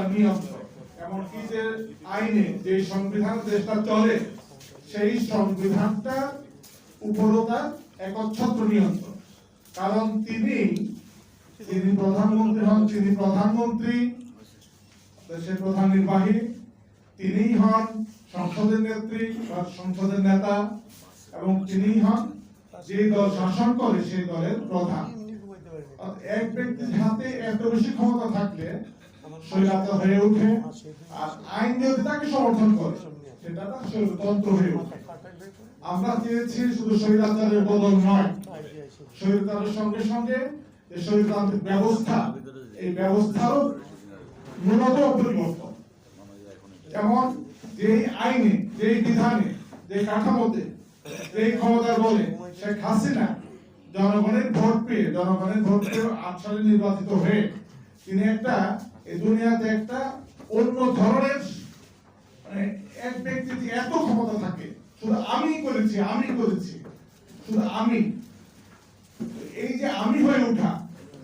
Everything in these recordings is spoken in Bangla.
তার নিয়ন্ত্রণ। এমনকি যে আইনে যে সংবিধান দেশটা চলে, সেই সংবিধানটা উপরও তার একচ্ছত্র নিয়ন্ত্রণ। কারণ তিনি তিনি প্রধানমন্ত্রী হন, তিনি প্রধানমন্ত্রী, দেশের প্রধান নির্বাহী, তিনিই হন সংসদের নেত্রী বা সংসদের নেতা, এবং তিনিই হন যে দল শাসন করে, সেই দলের প্রধান। এক ব্যক্তির হাতে এত বেশি ক্ষমতা থাকলে স্বৈরাচার হয়ে ওঠে আর আইন যদি তাকে সমর্থন করে, সেটা তার স্বৈরতন্ত্র হয়ে ওঠে। আমরা চেয়েছি শুধু স্বৈরাচারের বদল নয় স্বৈরাচারের সঙ্গে সঙ্গে যে স্বৈরতান্ত্রিক ব্যবস্থা, এই ব্যবস্থারও ন্যূনতম পরিবর্তন। যেমন যে আইনে যে বিধানে যে কাঠামোতে যে ক্ষমতার বলে শেখ হাসিনা জনগণের ভোট পেয়ে, জনগণের ভোট পেয়ে আট সালে নির্বাচিত হয়ে, তিনি একটা এই দুনিয়াতে একটা অন্য ধরনের মানে এক ব্যক্তি এত ক্ষমতা থাকে, শুধু আমি করেছি আমি করেছি, শুধু আমি, এই যে আমি হয়ে ওঠা,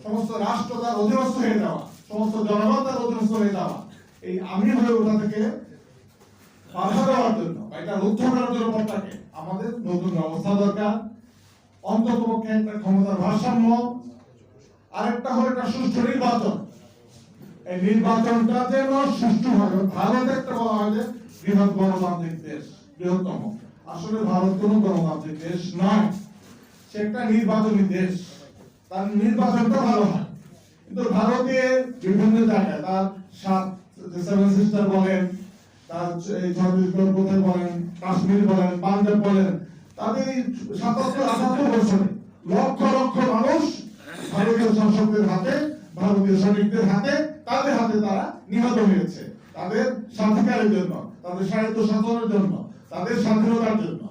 সমস্ত রাষ্ট্র তার অধীনস্থ হয়ে যাওয়া, সমস্ত জনগণ তার অধীনস্থ হয়ে যাওয়া, এই আমি হয়ে ওঠা থেকে বাধা দেওয়ার জন্য বা এটা রুদ্ধ করার জন্য পথটাকে আমাদের নতুন ব্যবস্থা দরকার। অন্তত পক্ষে একটা ক্ষমতার ভারসাম্য, আরেকটা হলো একটা সুষ্ঠু নির্বাচন। এই নির্বাচনটা যেন সুষ্ঠু হবে। ভারত একটা বলা হয় যে বৃহৎ গণতান্ত্রিক দেশ, বৃহত্তম। আসলে ভারত কোন গণতান্ত্রিক দেশ নয়। সে একটা নির্বাচনী দেশ। তার নির্বাচনটা ভালো হয়। কিন্তু ভারতের বিভিন্ন জায়গায় তার সাত সেভেন সিস্টার বলেন, তার ছত্তিশগড় বলেন, কাশ্মীর বলেন, পাঞ্জাব বলেন, তাদের সাতাত্তর, আটাত্তর বছরে লক্ষ লক্ষ মানুষ ভারতীয় শাসকদের হাতে, ভারতীয় সৈনিকদের হাতে তাদের হাতে তারা নিহত হয়েছে। তাদের স্বাধিকারের জন্য, তাদের সাহিত্য শাসনের জন্য, তাদের স্বাধীনতার জন্য।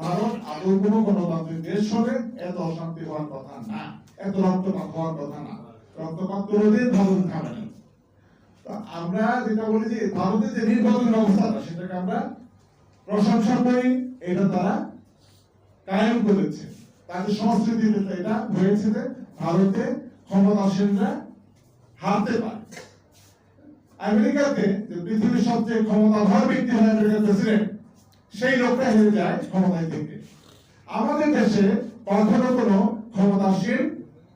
ভারত আদৌ কোনো গণতান্ত্রিক দেশ হবে, এত অশান্তি হওয়ার কথা না, এত রক্তপাত হওয়ার কথা না। রক্তপাত কোনোদিন ভারত থামে না। আমরা যেটা বলি যে ভারতের যে নির্বাচন ব্যবস্থাটা, সেটাকে আমরা প্রশংসা করি, এটা তারা কায়েম করেছে। তাদের সংস্কৃতিতে তো এটা হয়েছে যে, ভারতে ক্ষমতাসীনরা হারতে পারে। আমেরিকাতে যে পৃথিবীর সবচেয়ে ক্ষমতাধর ব্যক্তি হয় আমেরিকার প্রেসিডেন্ট সেই লোকটা হেরে যায় ক্ষমতায় থেকে। আমাদের দেশে কখনো কোনো ক্ষমতাসীন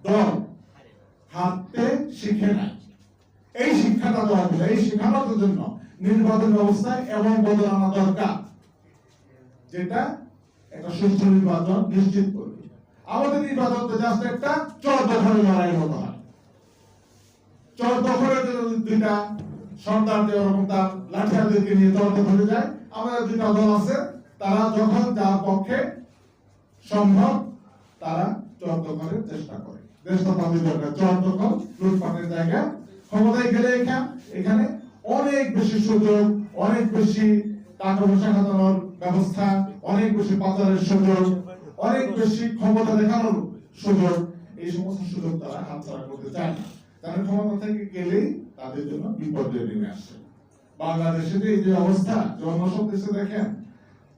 দল হারতে শিখে না এই শিক্ষাটা দেওয়া হবে এই শেখানোর জন্য নির্বাচন ব্যবস্থায় এমন বদল আনা দরকার, যেটা একটা সুষ্ঠু নির্বাচন নিশ্চিত করবে। আমাদের নির্বাচন তো জাস্ট একটা চর দখলের মতো হয়। চর দখলের দুইটা তার যখন যার পক্ষে সম্ভব, তারা চর দখলের চেষ্টা করে। দেশটা তাদের দরকার চর দখল এখান অনেক বেশি সুযোগ, অনেক বেশি টাকা পয়সা খাটানোর ব্যবস্থা, অনেক বেশি পাচারের সুযোগ, অনেক বেশি ক্ষমতা দেখানোর সুযোগ। এই সমস্ত সুযোগ তারা হাতছাড়া করতে চায় না। কারণ ক্ষমতা থেকে গেলেই? তাদের জন্য বিপর্যয় নেমে আসে। বাংলাদেশে যে এই যে অবস্থা যে অন্য সব দেশে দেখেন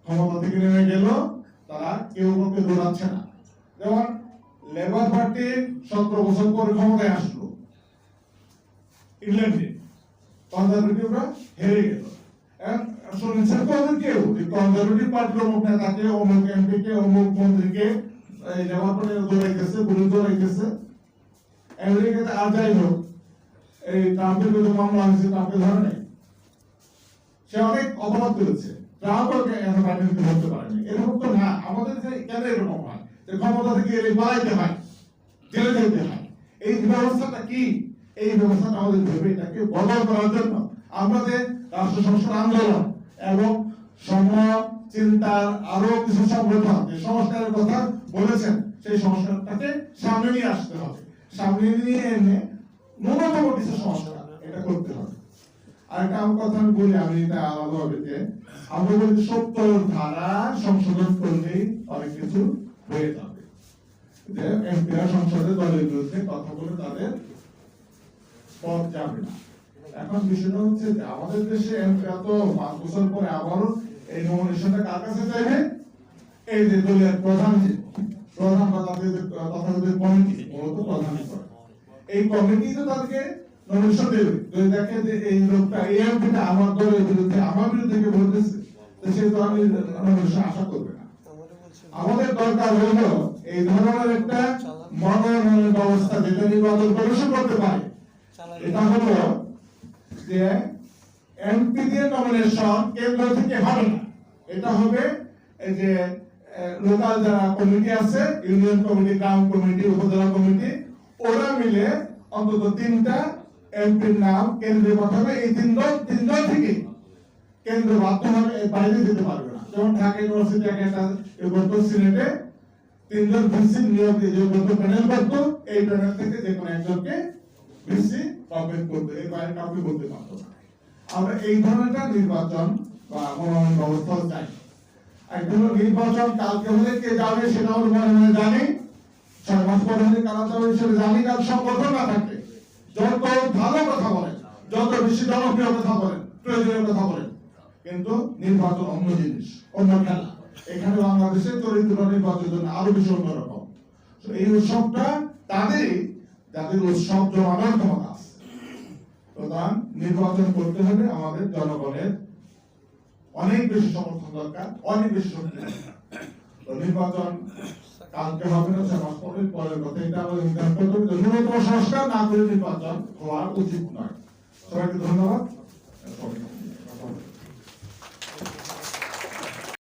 ক্ষমতা থেকে নেমে গেল? তারা কেউ কাউকে দৌড়াচ্ছে না। যেমন লেবার পার্টি সতেরো বছর পরে ক্ষমতায় আসলো। ইংল্যান্ডে। কনজারভেটিভরা হেরে গেল। শুনেছেন কেউ যে কনজারভেটিভ পার্টির অমুক নেতাকে, অমুক এমপিকে অমুক মন্ত্রীকে, এই লেবার পার্টি দৌড়াইতেছে পুলিশ দৌড়াইতেছে। আর যাই হোক, এই ট্রাম্পের বিরুদ্ধে মামলা হয়েছে সে অনেক অপরাধ করেছে এখন রাজনীতি ধরতে পারেনি। এরকম তো না। আমাদের যে কেন এরকম যে ক্ষমতা থেকে এলে হয়, জেলে যেতে হয়। এই ব্যবস্থাটা কি? এই ব্যবস্থাটা আমাদের ভেবে এটাকে বদল করার জন্য রাষ্ট্র সংস্কার আন্দোলন এবং সম চিন্তার আরও কিছু সংগঠন যে সংস্কারের কথা বলেছেন, সেই সংস্কারটাকে সামনে নিয়ে আসতে হবে। সামনে নিয়ে এনে ন্যূনতম কিছু সংস্কার এটা করতে হবে। আরেকটা আমার কথা আমি বলি, আমি এটা আলাদা ভাবে যে, আমরা বলি ধারা সংশোধন করলেই অনেক কিছু হয়ে যাবে। যে সংসদে দলের বিরুদ্ধে কথা বলে তাদের পদ যাবে না। এখন বিষয়টা হচ্ছে যে, আমাদের দেশে এমপিরা তো পাঁচ বছর পরে আবারও এই নমিনেশনটা কার কাছে চাইবে এই যে দলের প্রধান প্রধান বা তাদের কমিটি মূলত প্রধানই করে এই কমিটি তো তাদেরকে নমিনেশন দেবে যদি দেখে যে এই লোকটা, এই এমপিটা আমার দলের বিরুদ্ধে, আমার বিরুদ্ধে কে দিচ্ছে তো সে তো আমি নমিনেশন আশা করবে না। আমাদের দরকার হলো এই ধরনের একটা মনোনয়ন ব্যবস্থা যেটা নির্বাচন কমিশন করতে পারে। এটা হলো যে এমপি দিয়ে নমিনেশন কেন্দ্র থেকে হবে না। এটা হবে যে লোকাল যারা কমিটি আছে, ইউনিয়ন কমিটি, গ্রাম কমিটি, উপজেলা কমিটি, ওরা মিলে অন্তত তিনটা এমপির নাম কেন্দ্রে পাঠাবে। এই তিন তিনজন তিনজন থেকে কেন্দ্র বাধ্য হবে বাইরে যেতে পারবে না। যেমন ঢাকা ইউনিভার্সিটি একটা গত সিনেটে তিনজন ভিসি নিয়োগ দিয়ে যে গত প্যানেল করত, এই প্যানেল থেকে যে কোনো একজনকে ভিসি কমপ্লিট করতে এর বাইরে কাউকে বলতে পারতো আমরা এই ধরনের নির্বাচন বা মনোনয়ন ব্যবস্থা চাই। একজন নির্বাচন কালকে হলে কে যাবে সেটা আমরা মনে মনে জানি। ছয় মাস পরে হলে কারা জানি কাল সংগঠন না থাকে যত ভালো কথা বলেন, যত বেশি জনপ্রিয় কথা প্রয়োজনীয় কথা কিন্তু নির্বাচন অন্য জিনিস, অন্য খেলা। এখানে বাংলাদেশে চরিত্র নির্বাচনের আরও বেশি অন্যরকম। এই উৎসবটা তাদেরই যাদের উৎসব জমানোর ক্ষমতা আছে। সুতরাং নির্বাচন করতে হলে আমাদের জনগণের অনেক বেশি সমর্থন দরকার, অনেক বেশি শক্তি। তো নির্বাচন কালকে হবে না, ছয় মাস পরে, পরের কথা। এটা আমাদের নির্ধারণ করতে হবে। ন্যূনতম সংস্কার না করে নির্বাচন হওয়া উচিত নয়। সবাইকে ধন্যবাদ।